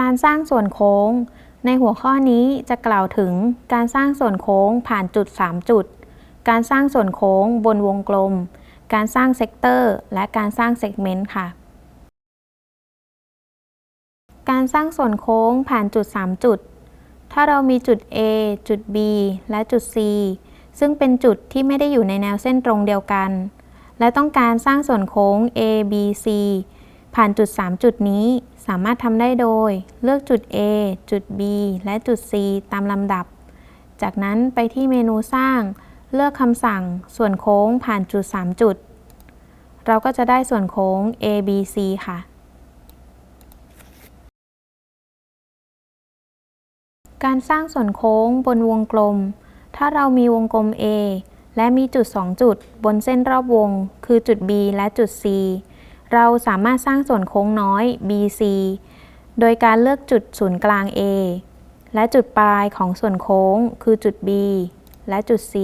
การสร้างส่วนโค้ง ในหัวข้อนี้จะกล่าวถึงการสร้างส่วนโค้งผ่านจุด 3 จุด การสร้างส่วนโค้งบนวงกลม การสร้างเซกเตอร์ และการสร้างเซกเมนต์ค่ะ การสร้างส่วนโค้งผ่านจุด 3 จุด ถ้าเรามีจุด A จุด B และจุด C ซึ่งเป็นจุดที่ไม่ได้อยู่ในแนวเส้นตรงเดียวกัน และต้องการสร้างส่วนโค้ง A B C ผ่านจุด 3 จุดนี้สามารถทำได้โดย เลือกจุด A จุด B และจุด C ตามลำดับ จากนั้นไปที่เมนูสร้าง เลือกคำสั่งส่วนโค้งผ่านจุด 3 จุด เราก็จะได้ส่วนโค้ง A B C ค่ะ การสร้างส่วนโค้งบนวงกลม ถ้าเรามีวงกลม A และมีจุด 2 จุด บนเส้นรอบวง คือจุด B และจุด C เราสามารถสร้างส่วนโค้งน้อย BC โดยการเลือกจุดศูนย์กลาง A และจุดปลายของส่วนโค้งคือจุด B และจุด C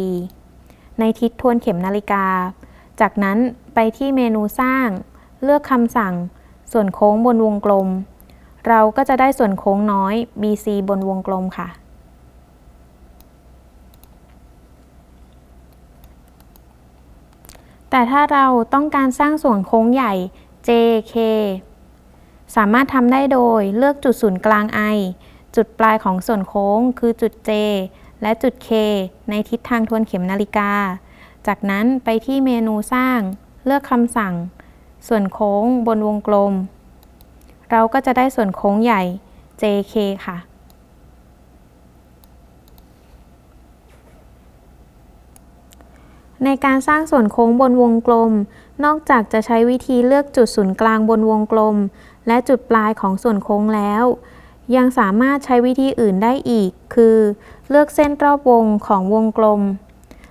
ในทิศทวนเข็มนาฬิกา จากนั้นไปที่เมนูสร้าง เลือกคำสั่ง ส่วนโค้งบนวงกลม เราก็จะได้ส่วนโค้งน้อย BC บนวงกลมค่ะ แต่ถ้าเราต้องการสร้างส่วนโค้งใหญ่ JK สามารถทำได้โดยเลือกจุดศูนย์กลาง I จุดปลายของส่วนโค้งคือจุด J และจุด K ในทิศทางทวนเข็มนาฬิกา จากนั้นไปที่เมนูสร้าง เลือกคำสั่ง ส่วนโค้งบนวงกลม เราก็จะได้ส่วนโค้งใหญ่ JK ค่ะ ในการสร้างส่วนโค้งบนวงกลม นอกจากจะใช้วิธีเลือกจุดศูนย์กลางบนวงกลม และจุดปลายของส่วนโค้งแล้ว ยังสามารถใช้วิธีอื่นได้อีก คือ เลือกเส้นรอบวงของวงกลม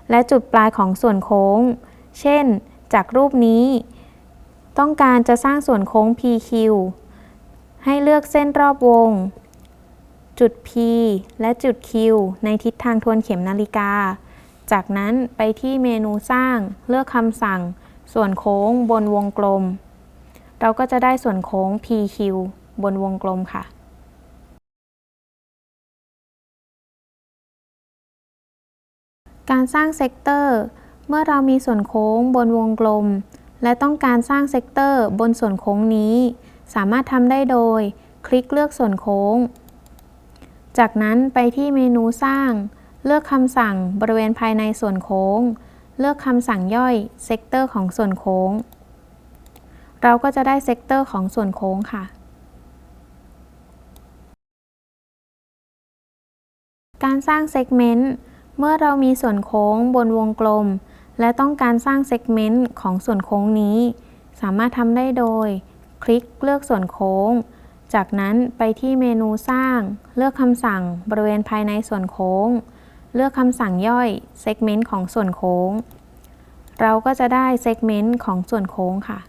และจุดปลายของส่วนโค้ง เช่น จากรูปนี้ ต้องการจะสร้างส่วนโค้ง PQ ให้เลือกเส้นรอบวง จุด P และจุด Q ในทิศทางทวนเข็มนาฬิกา จากนั้นไปที่เมนูสร้างเลือกคำสั่ง ส่วนโค้งบนวงกลม เราก็จะได้ส่วนโค้ง PQ บนวงกลมค่ะ การสร้างเซกเตอร์ เมื่อเรามีส่วนโค้งบนวงกลม และต้องการสร้างเซกเตอร์บนส่วนโค้งนี้ สามารถทำได้โดย คลิกเลือกส่วนโค้ง จากนั้นไปที่เมนูสร้าง เลือกคำสั่งบริเวณภายในส่วนโค้ง เลือกคำสั่งย่อยเซกเตอร์ของส่วนโค้ง เราก็จะได้เซกเตอร์ของส่วนโค้งค่ะ การสร้างเซกเมนต์เมื่อเรามีส่วนโค้งบนวงกลม และต้องการสร้างเซกเมนต์ของส่วนโค้งนี้ สามารถทำได้โดย คลิกเลือกส่วนโค้ง จากนั้นไปที่เมนูสร้าง เลือกคำสั่งบริเวณภายในส่วนโค้ง เลือกคำสั่งย่อยเซกเมนต์ของส่วนโค้ง เราก็จะได้เซกเมนต์ของส่วนโค้งค่ะ